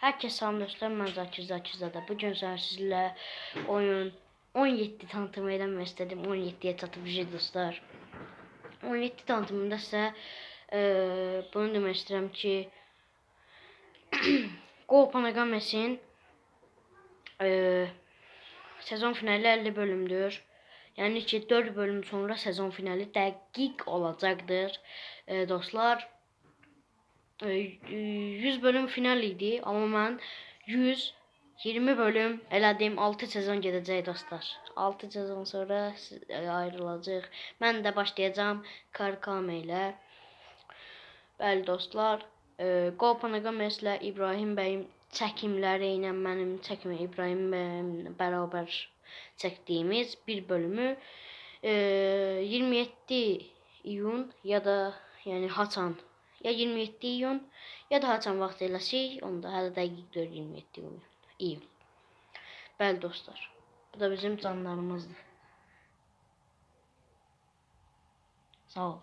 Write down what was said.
Herkes salam dostlar, mən Zakir Zakirzadə. Bu gün səhər sizlə oyun 17 tanıtım eləmək istədim. 17-yə çatıb dostlar. 17 tanıtımında sizə e, bunu demək istəyirəm ki, Gol Panagamesin e, sezon finali 50 bölümdür. Yani ki 4 bölüm sonra sezon finali dəqiq olacaqdır. E, dostlar, 100 bölüm final idi, amma mən 100 20 bölüm elədim. 6 sezon gedəcək dostlar. 6 sezon sonra e, ayrılacaq. Mən də başlayacağam Karkame ilə. Bəli dostlar, e, Gol Panagomeslə İbrahim bəyin çəkimləri ilə mənim çəkimi İbrahim bəyimlə bərabər çəkdiyimiz bir bölümü e, 27 iyun ya da yəni haçan ya 27 iyun ya da haçan vaxt eləsək, onda hələ dəqiq deyil 27 iyun. iyun. Bəli dostlar, bu da bizim canlarımızdır. Sağ ol.